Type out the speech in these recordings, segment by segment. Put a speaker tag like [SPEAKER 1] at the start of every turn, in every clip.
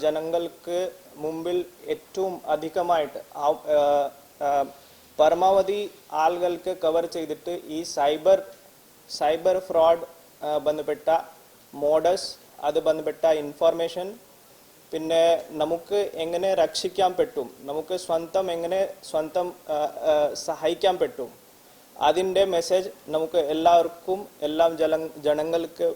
[SPEAKER 1] ജനങ്ങൾക്ക് മുമ്പിൽ ഏറ്റവും അധികമായിട്ട് പരമാവധി ആളുകൾക്ക് കവർ ചെയ്തിട്ട് ഈ സൈബർ സൈബർ ഫ്രോഡ് ബന്ധപ്പെട്ട മോഡസ് അത് ബന്ധപ്പെട്ട ഇൻഫർമേഷൻ പിന്നെ നമുക്ക് എങ്ങനെ രക്ഷിക്കാൻ പറ്റും നമുക്ക് സ്വന്തം എങ്ങനെ സ്വന്തം സഹായിക്കാൻ പറ്റും അതിന്റെ മെസ്സേജ് നമുക്ക് എല്ലാവർക്കും എല്ലാം ജല ജനങ്ങൾക്ക്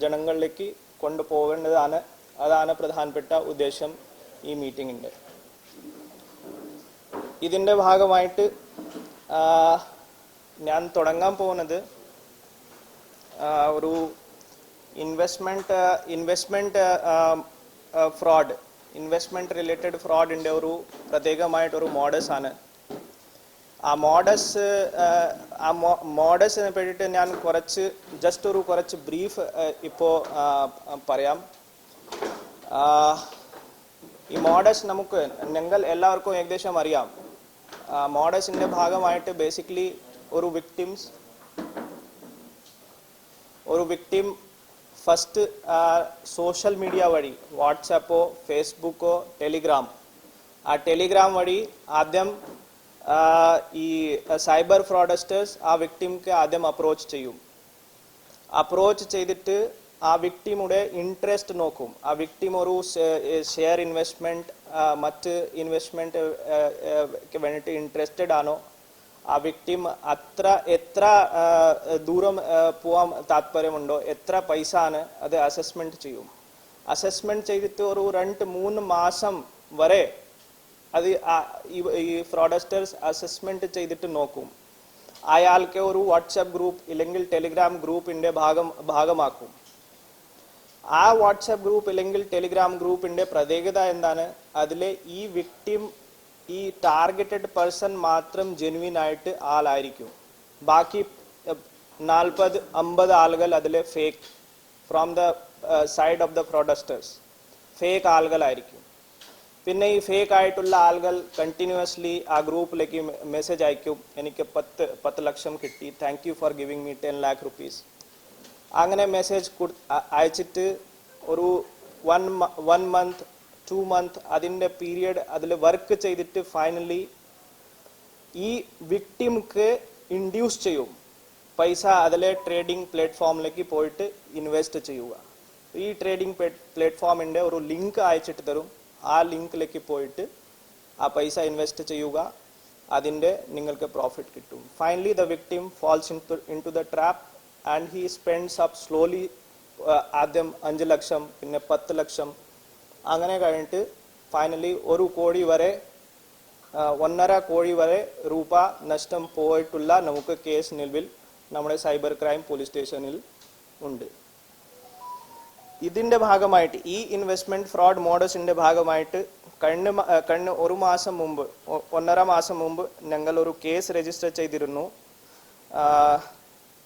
[SPEAKER 1] ജനങ്ങളിലേക്ക് കൊണ്ടുപോകേണ്ടതാണ് അതാണ് പ്രധാനപ്പെട്ട ഉദ്ദേശം ഈ മീറ്റിങ്ങിന്റെ. ഇതിന്റെ ഭാഗമായിട്ട് ഞാൻ തുടങ്ങാൻ പോകുന്നത് ഒരു investment investment fraud investment related ഫ്രോഡിന്റെ ഒരു പ്രത്യേകമായിട്ടൊരു മോഡസാണ് ആ മോഡസ് ആ മോഡസിനെ പറ്റിയിട്ട് ഞാൻ കുറച്ച് ജസ്റ്റ് ഒരു കുറച്ച് ബ്രീഫ് ഇപ്പോൾ പറയാം. ഈ മോഡസ് നമുക്ക് ഞങ്ങൾ എല്ലാവർക്കും ഏകദേശം അറിയാം. മോഡസിന്റെ ഭാഗമായിട്ട് ബേസിക്കലി ഒരു വിക്ടിംസ് ഒരു വിക്ടിം ഫസ്റ്റ് സോഷ്യൽ മീഡിയ വഴി വാട്സാപ്പോ ഫേസ്ബുക്കോ ടെലിഗ്രാം ആ ടെലിഗ്രാം വഴി ആദ്യം ഈ സൈബർ ഫ്രോഡസ്റ്റേഴ്സ് ആ വിക്ടിംക്ക് ആദ്യം അപ്രോച്ച് ചെയ്യും. അപ്രോച്ച് ചെയ്തിട്ട് ആ വിക്ടിമുടെ ഇൻട്രസ്റ്റ് നോക്കും. ആ വിക്ടിം ഒരു ഷെയർ ഇൻവെസ്റ്റ്മെന്റ് മറ്റ് ഇൻവെസ്റ്റ്മെന്റ് വേണ്ടിയിട്ട് ഇൻട്രസ്റ്റഡ് ആണോ? ആ വിക്ടിം അത്ര എത്ര ദൂരം പോവാൻ താല്പര്യമുണ്ടോ എത്ര പൈസ ആണ് അത് അസസ്മെന്റ് ചെയ്യും? അസസ്മെന്റ് ചെയ്തിട്ട് ഒരു രണ്ട് മൂന്ന് മാസം വരെ അത് ഈ ഫ്രോഡസ്റ്റേഴ്സ് അസസ്മെന്റ് ചെയ്തിട്ട് നോക്കും. അയാൾക്ക് ഒരു വാട്സാപ്പ് ഗ്രൂപ്പ് ഇല്ലെങ്കിൽ ടെലിഗ്രാം ഗ്രൂപ്പിന്റെ ഭാഗം ഭാഗമാക്കും. ആ വാട്സാപ്പ് ഗ്രൂപ്പ് അല്ലെങ്കിൽ ടെലിഗ്രാം ഗ്രൂപ്പിന്റെ പ്രത്യേകത എന്താണ്? അതിലെ ഈ വിക്ടിം ഈ ടാർഗറ്റഡ് പേഴ്സൺ മാത്രം ജെനുവിൻ ആയിട്ട് ആളായിരിക്കും. ബാക്കി നാൽപ്പത് അമ്പത് ആളുകൾ അതിലെ fake from the side of the producers fake ആളുകളായിരിക്കും. പിന്നെ ഈ ഫേക്ക് ആയിട്ടുള്ള ആളുകൾ കണ്ടിന്യൂസ്ലി ആ ഗ്രൂപ്പിലേക്ക് മെസ്സേജ് അയക്കും. എനിക്ക് പത്ത് പത്ത് ലക്ഷം കിട്ടി. Thank you for giving me ten lakh rupees അങ്ങനെ മെസ്സേജ് അയച്ചിട്ട് ഒരു one one month two month അതിന്റെ പീരിയഡ് അതിൽ വർക്ക് ചെയ്തിട്ട് ഫൈനലി ഈ വിക്ടിംക്ക് ഇൻഡ്യൂസ് ചെയ്യും. പൈസ അതിലെ ട്രേഡിംഗ് പ്ലാറ്റ്ഫോമിലേക്ക് പോയിട്ട് ഇൻവെസ്റ്റ് ചെയ്യുക. ഈ ട്രേഡിംഗ് പ്ലാറ്റ്ഫോമിന്റെ ഒരു ലിങ്ക് അയച്ചിട്ട് തരും. ആ ലിങ്കിലേക്ക് പോയിട്ട് ആ പൈസ ഇൻവെസ്റ്റ് ചെയ്യുക. അതിന്റെ നിങ്ങൾക്ക് പ്രോഫിറ്റ് കിട്ടും. Finally the victim falls into the trap and he spends up slowly ആദ്യം അഞ്ച് ലക്ഷം പിന്നെ പത്ത് ലക്ഷം. അങ്ങനെ കഴിഞ്ഞിട്ട് ഫൈനലി ഒരു കോടി വരെ ഒന്നര കോടി വരെ രൂപ നഷ്ടം പോയിട്ടുള്ള നമുക്ക് കേസ് നിലവിൽ നമ്മുടെ സൈബർ ക്രൈം പോലീസ് സ്റ്റേഷനിൽ ഉണ്ട്. ഇതിന്റെ ഭാഗമായിട്ട് ഈ ഇൻവെസ്റ്റ്മെന്റ് ഫ്രോഡ് മോഡൽസിന്റെ ഭാഗമായിട്ട് കഴിഞ്ഞ കഴിഞ്ഞ ഒരു മാസം മുമ്പ് ഒന്നര മാസം മുമ്പ് ഞങ്ങൾ ഒരു കേസ് രജിസ്റ്റർ ചെയ്തിരുന്നു.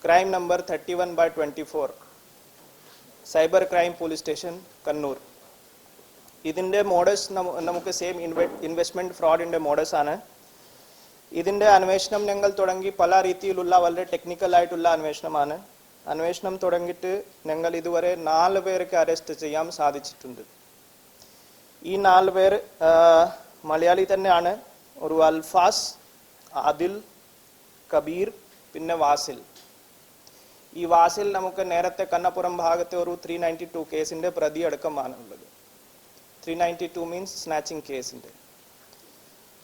[SPEAKER 1] Thirty one by twenty four cyber crime police station Kannur ഇതിന്റെ മോഡസ് നമുക്ക് സെയിം ഇൻവെസ്റ്റ്മെന്റ് ഫ്രോഡിന്റെ മോഡസ് ആണ്. ഇതിന്റെ അന്വേഷണം ഞങ്ങൾ തുടങ്ങി പല രീതിയിലുള്ള വളരെ ടെക്നിക്കൽ ആയിട്ടുള്ള അന്വേഷണമാണ്. അന്വേഷണം തുടങ്ങിയിട്ട് ഞങ്ങൾ ഇതുവരെ നാല് പേർക്ക് അറസ്റ്റ് ചെയ്യാൻ സാധിച്ചിട്ടുണ്ട്. ഈ നാല് പേർ മലയാളി തന്നെയാണ്. ഒരു അൽഫാസ് ആദിൽ കബീർ പിന്നെ വാസിൽ. ഈ വാസിൽ നമുക്ക് നേരത്തെ കണ്ണപ്പുറം ഭാഗത്തെ ഒരു ത്രീ നയന്റി ടു കേസിന്റെ പ്രതി അടക്കമാണ് ഉള്ളത് three ninety two means snatching കേസിന്റെ.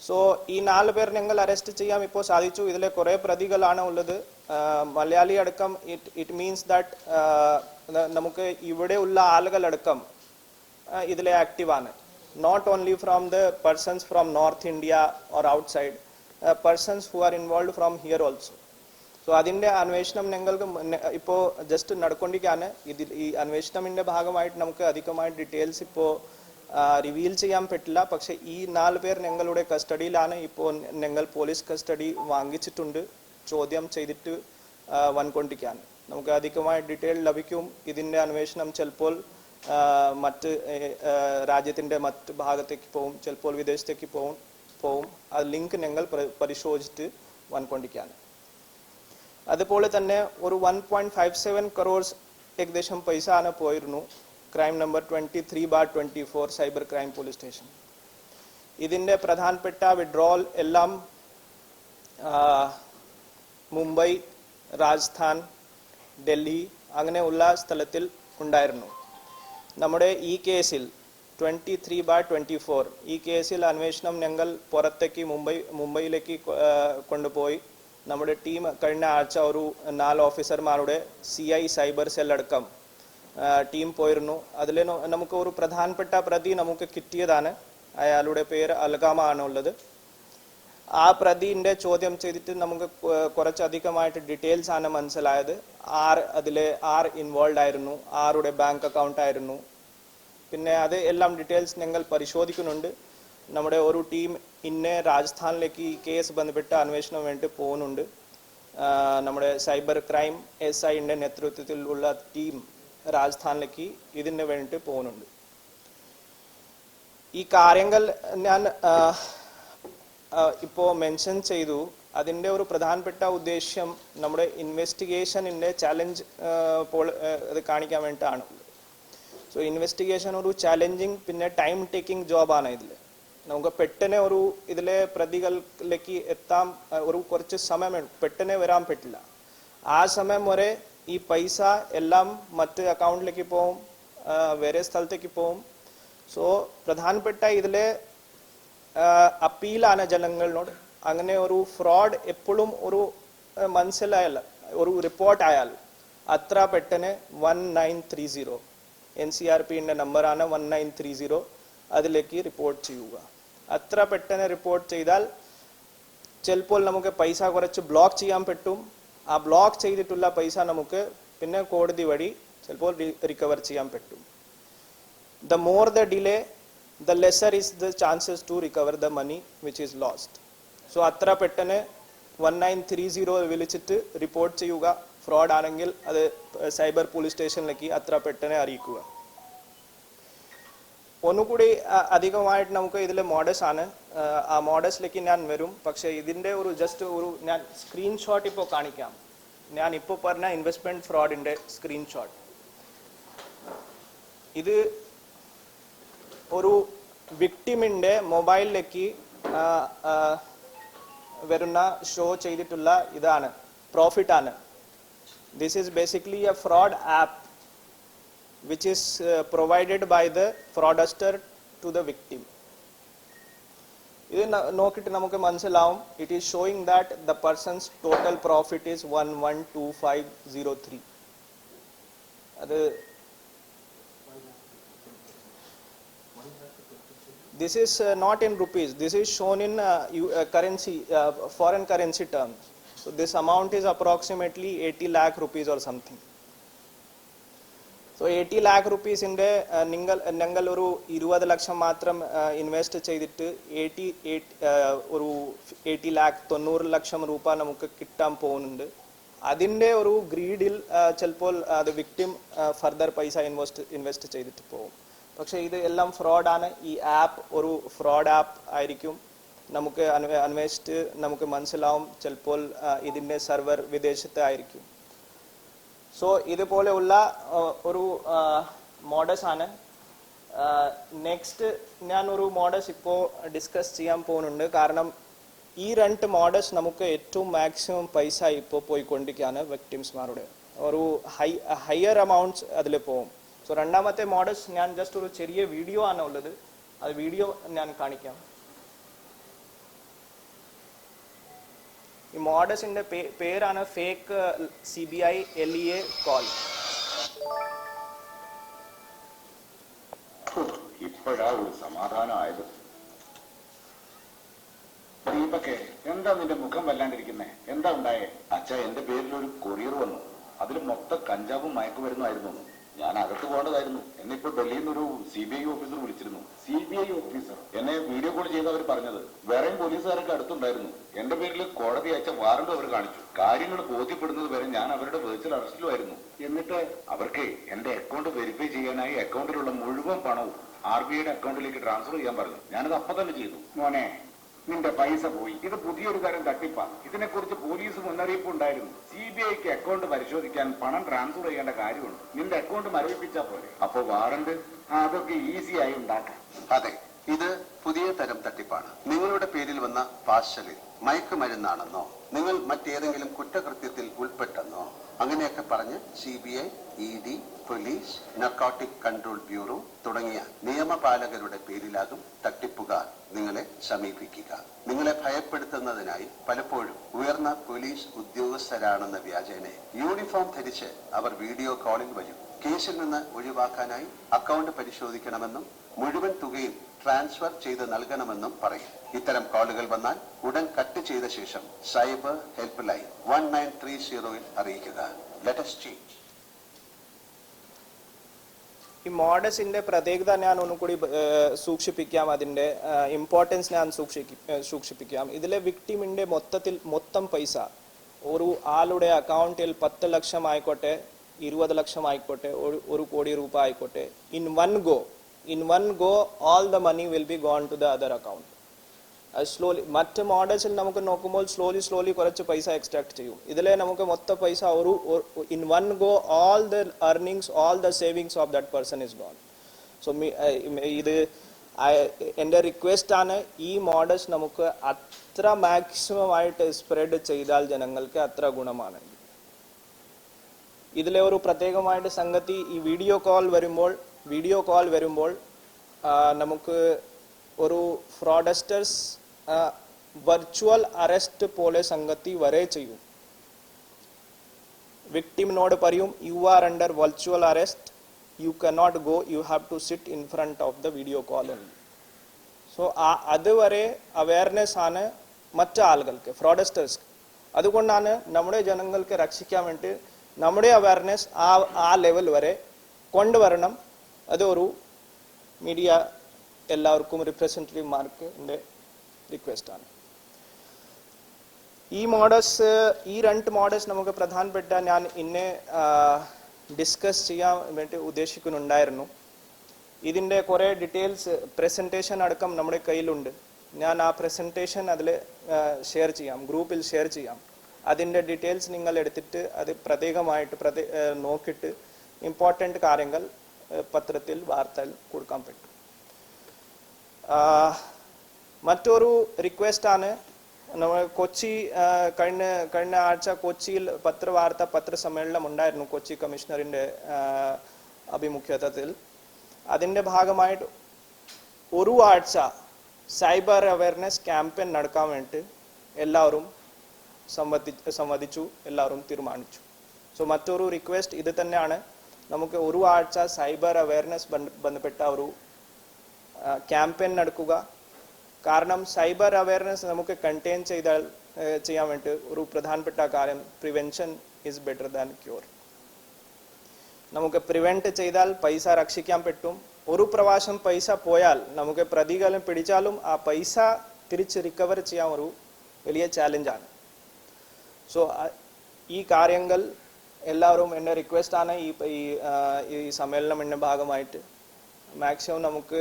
[SPEAKER 1] സോ ഈ നാല് പേർ ഞങ്ങൾ അറസ്റ്റ് ചെയ്യാൻ ഇപ്പോൾ സാധിച്ചു. ഇതിലെ കുറേ പ്രതികളാണ് ഉള്ളത്. മലയാളി അടക്കം ഇറ്റ് ഇറ്റ് മീൻസ് ദാറ്റ് നമുക്ക് ഇവിടെ ഉള്ള ആളുകളടക്കം ഇതിലെ ആക്റ്റീവാണ് not only from the persons from north India or outside persons who are involve from here also so അതിന്റെ അന്വേഷണം ഞങ്ങൾക്ക് ഇപ്പോ ജസ്റ്റ് നടക്കൊണ്ടിരിക്കുകയാണ് ഇതിൽ ഈ അന്വേഷണത്തിന്റെ ഭാഗമായിട്ട് നമുക്ക് അധികമായി ഡീറ്റെയിൽസ് ഇപ്പോ റിവീൽ ചെയ്യാൻ പറ്റില്ല. പക്ഷെ ഈ നാല് പേർ ഞങ്ങളുടെ കസ്റ്റഡിയിലാണ്. ഇപ്പോൾ ഞങ്ങൾ പോലീസ് കസ്റ്റഡി വാങ്ങിച്ചിട്ടുണ്ട്. ചോദ്യം ചെയ്തിട്ട് വൻകൊണ്ടിരിക്കാൻ. നമുക്ക് അധികമായി ഡീറ്റെയിൽ ലഭിക്കും. ഇതിന്റെ അന്വേഷണം ചിലപ്പോൾ മറ്റ് രാജ്യത്തിന്റെ മറ്റ് ഭാഗത്തേക്ക് പോവും. ചിലപ്പോൾ വിദേശത്തേക്ക് പോവും. പോവും. ആ ലിങ്ക് ഞങ്ങൾ പരിശോധിച്ചിട്ട് വന്നുകൊണ്ടിരിക്കുകയാണ് അതുപോലെ തന്നെ ഒരു one point five seven crores ഏകദേശം പൈസ ആണ് പോയിരുന്നു. Crime number twenty three bar twenty four cyber crime police station ഇതിന്റെ പ്രധാനപ്പെട്ട വിഡ്രോൾ എല്ലാം മുംബൈ രാജസ്ഥാൻ ഡൽഹി അങ്ങനെയുള്ള സ്ഥലത്തിൽ ഉണ്ടായിരുന്നു. നമ്മുടെ ഈ കേസിൽ twenty three bar twenty four ഈ കേസിൽ അന്വേഷണം ഞങ്ങൾ പുറത്തേക്ക് മുംബൈ മുംബൈയിലേക്ക് കൊണ്ടുപോയി. നമ്മുടെ ടീം കഴിഞ്ഞ ആഴ്ച ഒരു നാല് ഓഫീസർമാരുടെ സി ഐ സൈബർ സെൽ അടക്കം ടീം പോയിരുന്നു. അതിൽ നമുക്ക് ഒരു പ്രധാനപ്പെട്ട പ്രതി നമുക്ക് കിട്ടിയതാണ്. അയാളുടെ പേര് അൽഗാമ ആണുള്ളത്. ആ പ്രതിന്റെ ചോദ്യം ചെയ്തിട്ട് നമുക്ക് കുറച്ചധികമായിട്ട് ഡീറ്റെയിൽസ് ആണ് മനസ്സിലായത്. ആർ അതിലെ ആർ ഇൻവോൾവ് ആയിരുന്നു. ആരുടെ ബാങ്ക് അക്കൗണ്ട് ആയിരുന്നു. പിന്നെ അത് എല്ലാം ഡീറ്റെയിൽസ് ഞങ്ങൾ പരിശോധിക്കുന്നുണ്ട്. നമ്മുടെ ഒരു ടീം ഇന്നെ രാജസ്ഥാനിലേക്ക് ഈ കേസ് ബന്ധപ്പെട്ട അന്വേഷണം വേണ്ടി പോകുന്നുണ്ട്. നമ്മുടെ സൈബർ ക്രൈം എസ് നേതൃത്വത്തിൽ നേതൃത്വത്തിലുള്ള ടീം രാജസ്ഥാനിലേക്ക് ഇതിന് വേണ്ടി പോകുന്നുണ്ട്. ഈ കാര്യങ്ങൾ ഞാൻ ആ, ആ, ഇപ്പോ മെൻഷൻ ചെയ്തു. അതിന്റെ ഒരു പ്രധാനപ്പെട്ട ഉദ്ദേശ്യം നമ്മുടെ ഇൻവെസ്റ്റിഗേഷനിന്റെ ചലഞ്ച് പോൾ അത് കാണിക്കാൻ വേണ്ടിയിട്ടാണ്. സോ ഇൻവെസ്റ്റിഗേഷൻ ഒരു ചലഞ്ചിങ് പിന്നെ ടൈം ടേക്കിംഗ് ജോബാണ് ഇതിൽ നമുക്ക് പെട്ടെന്ന് ഒരു ഇതിലെ പ്രതികളിലേക്ക് എത്താൻ ഒരു കുറച്ച് സമയം. പെട്ടെന്ന് വരാൻ പറ്റില്ല. ആ സമയം വരെ ഈ പൈസ എല്ലാം മറ്റ് അക്കൗണ്ടിലേക്ക് പോവും വേറെ സ്ഥലത്തേക്ക് പോവും. സോ പ്രധാനപ്പെട്ട ഇതിലെ അപ്പീലാണ് ജനങ്ങളോട് അങ്ങനെ ഒരു ഫ്രോഡ് എപ്പോഴും ഒരു മനസ്സിലായാൽ ഒരു റിപ്പോർട്ട് ആയാൽ അത്ര പെട്ടെന്ന് one nine three zero N C R പിന്റെ നമ്പറാണ് വൺ നയൻ ത്രീ സീറോ അതിലേക്ക് റിപ്പോർട്ട് ചെയ്യുക. അത്ര പെട്ടെന്ന് റിപ്പോർട്ട് ചെയ്താൽ ചിലപ്പോൾ നമുക്ക് പൈസ കുറച്ച് ബ്ലോക്ക് ചെയ്യാൻ പറ്റും. ആ ബ്ലോക്ക് ചെയ്തിട്ടുള്ള പൈസ നമുക്ക് പിന്നെ കോടതി വഴി ചിലപ്പോൾ റിക്കവർ ചെയ്യാൻ പറ്റും. The more the delay the lesser is the chances to recover the money which is lost so അത്ര പെട്ടെന്ന് വൺ നയൻ ത്രീ സീറോ വിളിച്ചിട്ട് റിപ്പോർട്ട് ചെയ്യുക. ഫ്രോഡ് ആണെങ്കിൽ അത് സൈബർ പോലീസ് സ്റ്റേഷനിലേക്ക് അത്ര പെട്ടെന്ന് അറിയിക്കുക. ഒന്നുകൂടി അധികമായിട്ട് നമുക്ക് ഇതിൽ മോഡസ് ആണ്. ആ, മോഡൽസിലേക്ക് ഞാൻ വരും. പക്ഷേ ഇതിന്റെ ഒരു ജസ്റ്റ് ഒരു ഞാൻ സ്ക്രീൻഷോട്ട് ഇപ്പോൾ കാണിക്കാം. ഞാൻ ഇപ്പോൾ പറഞ്ഞ ഇൻവെസ്റ്റ്മെന്റ് ഫ്രോഡിന്റെ സ്ക്രീൻഷോട്ട് ഇത് ഒരു വിക്ടിമിന്റെ മൊബൈലിലേക്ക് വരുന്ന ഷോ ചെയ്തിട്ടുള്ള ഇതാണ്. പ്രോഫിറ്റ് ആണ്. This is basically a fraud app Which is provided by the fraudster to the victim ഇത് ന- നോക്കിയിട്ട് നമുക്ക് മനസ്സിലാവും it is showing that the persons total profit is one one two five zero three അത് This is uh, not in rupees. This is shown in uh, you, uh, currency, uh, foreign currency terms. So this amount is approximately 80 lakh rupees or something. so eighty lakh റുപ്പീസിന്റെ നിങ്ങൾ ഞങ്ങൾ ഒരു ഇരുപത് ലക്ഷം മാത്രം invest ചെയ്തിട്ട് eighty ഒരു eighty lakh തൊണ്ണൂറ് ലക്ഷം രൂപ നമുക്ക് കിട്ടാൻ പോകുന്നുണ്ട്. അതിന്റെ ഒരു ഗ്രീഡിൽ ചിലപ്പോൾ അത് വിക്ടിം ഫർദർ പൈസ ഇൻവെസ്റ്റ് ഇൻവെസ്റ്റ് ചെയ്തിട്ട് പോകും. പക്ഷേ ഇത് എല്ലാം ഫ്രോഡാണ് ഈ ആപ്പ് ഒരു ഫ്രോഡ് ആപ്പ് ആയിരിക്കും. നമുക്ക് അന്വേ അന്വേഷിച്ച് നമുക്ക് മനസ്സിലാവും ചിലപ്പോൾ ഇതിന്റെ സെർവർ വിദേശത്തായിരിക്കും. സോ ഇതുപോലെയുള്ള ഒരു മോഡസ് ആണ് നെക്സ്റ്റ് ഞാൻ ഒരു മോഡസ് ഇപ്പോൾ ഡിസ്കസ് ചെയ്യാൻ പോകുന്നുണ്ട്. കാരണം ഈ രണ്ട് മോഡസ് നമുക്ക് ഏറ്റവും മാക്സിമം പൈസ ഇപ്പോൾ പോയിക്കൊണ്ടിരിക്കുകയാണ് വിക്ടിംസ്മാരുടെ ഒരു ഹൈ ഹയർ അമൗണ്ട്സ് അതിൽ പോകും. സോ രണ്ടാമത്തെ മോഡസ് ഞാൻ ജസ്റ്റ് ഒരു ചെറിയ വീഡിയോ ആണ് ഉള്ളത്. അത് വീഡിയോ ഞാൻ കാണിക്കാം. ഈ മോഡസിന്റെ പേ- പേരാണ് fake C B I L E A call
[SPEAKER 2] ഇപ്പോഴാ ഒരു സമാധാനമായത്. ദീപക്കെ എന്താ നിന്റെ മുഖം വല്ലാണ്ടിരിക്കുന്നേ? എന്താ ഉണ്ടായേ? അച്ഛ എന്റെ പേരിൽ ഒരു കൊറിയർ വന്നു. അതിൽ മൊത്തം കഞ്ചാവും മയക്കുമരുന്നായിരുന്നു ഞാൻ അകത്ത് പോകേണ്ടതായിരുന്നു. എന്നെ ഇപ്പൊ ഡൽഹിയിൽ നിന്ന് ഒരു സി ബി ഐ ഓഫീസർ വിളിച്ചിരുന്നു. സി ബി ഐ ഓഫീസർ എന്നെ വീഡിയോ കോൾ ചെയ്ത് അവർ പറഞ്ഞത് വേറെയും പോലീസുകാരൊക്കെ അടുത്തുണ്ടായിരുന്നു. എന്റെ പേരിൽ കോടതി അയച്ച വാറണ്ട് അവർ കാണിച്ചു. കാര്യങ്ങൾ ബോധ്യപ്പെടുന്നത് വരെ ഞാൻ അവരുടെ വെർച്വൽ അറസ്റ്റിലുമായിരുന്നു എന്നിട്ട് അവർക്ക് എന്റെ അക്കൗണ്ട് വെരിഫൈ ചെയ്യാനായി അക്കൗണ്ടിലുള്ള മുഴുവൻ പണവും ആർ ബി ഐയുടെ അക്കൗണ്ടിലേക്ക് ട്രാൻസ്ഫർ ചെയ്യാൻ പറഞ്ഞു. ഞാനത് അപ്പൊ തന്നെ ചെയ്തു. മോനെ നിന്റെ പൈസ പോയി. ഇത് പുതിയൊരു തരം തട്ടിപ്പാണ് ഇതിനെക്കുറിച്ച് പോലീസ് മുന്നറിയിപ്പ് ഉണ്ടായിരുന്നു സി ബി ഐക്ക് അക്കൗണ്ട് പരിശോധിക്കാൻ പണം ട്രാൻസ്ഫർ ചെയ്യേണ്ട കാര്യമുണ്ട്. നിന്റെ അക്കൗണ്ട് മരവിപ്പിച്ചാ പോലെ അപ്പൊ വാറണ്ട് അതൊക്കെ ഈസി ആയി ഉണ്ടാക്കാം.
[SPEAKER 3] അതെ ഇത് പുതിയ തരം തട്ടിപ്പാണ്. നിങ്ങളുടെ പേരിൽ വന്ന പാർസലിൽ മയക്കുമരുന്നാണെന്നോ? നിങ്ങൾ മറ്റേതെങ്കിലും കുറ്റകൃത്യത്തിൽ ഉൾപ്പെട്ടെന്നോ? അങ്ങനെയൊക്കെ പറഞ്ഞ് C B I E D police narcotic control bureau തുടങ്ങിയ നിയമപാലകരുടെ പേരിലാകും തട്ടിപ്പുകാർ നിങ്ങളെ സമീപിക്കുക. നിങ്ങളെ ഭയപ്പെടുത്തുന്നതിനായി പലപ്പോഴും ഉയർന്ന പോലീസ് ഉദ്യോഗസ്ഥരാണെന്ന വ്യാജേന യൂണിഫോം ധരിച്ച് അവർ വീഡിയോ കോളിൽ വരും. കേസിൽ നിന്ന് ഒഴിവാക്കാനായി അക്കൗണ്ട് പരിശോധിക്കണമെന്നും മുഴുവൻ തുകയും ട്രാൻസ്ഫർ ചെയ്ത് നൽകണമെന്നും പറയും. ഇത്തരം കോളുകൾ വന്നാൽ ഉടൻ കട്ട് ചെയ്ത ശേഷം cyber helpline one nine three സീറോയിൽ അറിയിക്കുക
[SPEAKER 1] ഈ മോഡസിന്റെ പ്രത്യേകത ഞാൻ ഒന്നും കൂടി സൂക്ഷിപ്പിക്കാം. അതിന്റെ ഇമ്പോർട്ടൻസ് ഞാൻ സൂക്ഷിപ്പിക്കാം. ഇതിലെ വിക്ടിമിന്റെ മൊത്തത്തിൽ മൊത്തം പൈസ ഒരു ആളുടെ അക്കൗണ്ടിൽ പത്ത് ലക്ഷം ആയിക്കോട്ടെ ഇരുപത് ലക്ഷം ആയിക്കോട്ടെ ഒരു കോടി രൂപ ആയിക്കോട്ടെ in one go in one go all the money will be gone to the other account. Slowly മറ്റ് മോഡൽസിൽ നമുക്ക് നോക്കുമ്പോൾ സ്ലോലി സ്ലോലി കുറച്ച് പൈസ എക്സ്ട്രാക്ട് ചെയ്യും. ഇതിലെ നമുക്ക് മൊത്ത പൈസ ഒരു in one go all the earnings all the savings of that person is gone so ഇത് എന്റെ റിക്വസ്റ്റ് ആണ് ഈ മോഡൽസ് നമുക്ക് അത്ര മാക്സിമം ആയിട്ട് സ്പ്രെഡ് ചെയ്താൽ ജനങ്ങൾക്ക് അത്ര ഗുണമാണ്. ഇതിലെ ഒരു പ്രത്യേകമായിട്ട് സംഗതി ഈ വീഡിയോ കോൾ വരുമ്പോൾ വീഡിയോ കോൾ വരുമ്പോൾ നമുക്ക് ഒരു ഫ്രോഡസ്റ്റേഴ്സ് വെർച്വൽ അറസ്റ്റ് പോലെ സംഗതി വരെ ചെയ്യും. വിക്ടിമിനോട് പറയും you are under virtual arrest you cannot go you have to sit in front of the video call so ആ അതുവരെ അവയർനെസ് ആണ് മറ്റു ആളുകൾക്ക് ഫ്രോഡസ്റ്റേഴ്സ് അതുകൊണ്ടാണ് നമ്മുടെ ജനങ്ങൾക്ക് രക്ഷിക്കാൻ വേണ്ടി നമ്മുടെ അവയർനെസ് ആ ആ ലെവൽ വരെ കൊണ്ടുവരണം. അതൊരു മീഡിയ എല്ലാവർക്കും റിപ്രസെന്റേറ്റീവ്മാർക്ക് റിക്വസ്റ്റ് റിക്വസ്റ്റാണ് ഈ മോഡൽസ് ഈ രണ്ട് മോഡൽസ് നമുക്ക് പ്രധാനപ്പെട്ട ഞാൻ ഇന്ന് ഡിസ്കസ് ചെയ്യാൻ വേണ്ടി ഉദ്ദേശിക്കുന്നുണ്ടായിരുന്നു. ഇതിന്റെ കുറേ ഡീറ്റെയിൽസ് പ്രസന്റേഷൻ അടക്കം നമ്മുടെ കയ്യിലുണ്ട്. ഞാൻ ആ പ്രസന്റേഷൻ അതിൽ ഷെയർ ചെയ്യാം. ഗ്രൂപ്പിൽ ഷെയർ ചെയ്യാം. അതിന്റെ ഡീറ്റെയിൽസ് നിങ്ങൾ എടുത്തിട്ട് അത് പ്രത്യേകമായിട്ട് പ്രത്യേക ഏഹ് നോക്കിയിട്ട് ഇമ്പോർട്ടന്റ് കാര്യങ്ങൾ പത്രത്തിൽ വാർത്ത കൊടുക്കാൻ പറ്റും. മറ്റൊരു മറ്റൊരു ആണ് നമ്മൾ കൊച്ചി കഴിഞ്ഞ കഴിഞ്ഞ ആഴ്ച കൊച്ചിയിൽ പത്രവാർത്ത പത്രസമ്മേളനം ഉണ്ടായിരുന്നു കൊച്ചി കമ്മീഷണറിന്റെ അഭിമുഖ്യത്വത്തിൽ അതിന്റെ ഭാഗമായിട്ട് ഒരു ആഴ്ച സൈബർ അവയർനെസ് ക്യാമ്പയിൻ നടക്കാൻ വേണ്ടി എല്ലാവരും സംവദി സംവദിച്ചു എല്ലാവരും തീരുമാനിച്ചു. സോ മറ്റൊരു റിക്വസ്റ്റ് ഇത് തന്നെയാണ്. നമുക്ക് ഒരു ആഴ്ച സൈബർ അവയർനെസ് ബന്ധപ്പെട്ട ഒരു ക്യാമ്പയിൻ നടക്കുക. കാരണം സൈബർ അവയർനെസ് നമുക്ക് കണ്ടെയ്ൻ ചെയ്താൽ ചെയ്യാൻ വേണ്ടി ഒരു പ്രധാനപ്പെട്ട കാര്യം prevention is better than cure നമുക്ക് പ്രിവെന്റ് ചെയ്താൽ പൈസ രക്ഷിക്കാൻ പറ്റും. ഒരു പ്രവാസം പൈസ പോയാൽ നമുക്ക് പ്രതികാലം പിടിച്ചാലും ആ പൈസ തിരിച്ച് റിക്കവർ ചെയ്യാൻ ഒരു വലിയ ചാലഞ്ചാണ് സോ ഈ കാര്യങ്ങൾ എല്ലാവരും എന്റെ റിക്വസ്റ്റ് ആണ് ഈ ഈ സമ്മേളനം ഈ ഭാഗമായിട്ട്. മാക്സിമം നമുക്ക്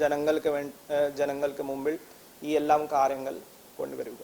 [SPEAKER 1] ജനങ്ങൾക്ക് വേ ജനങ്ങൾക്ക് മുമ്പിൽ ഈ എല്ലാം കാര്യങ്ങൾ കൊണ്ടുവരിക.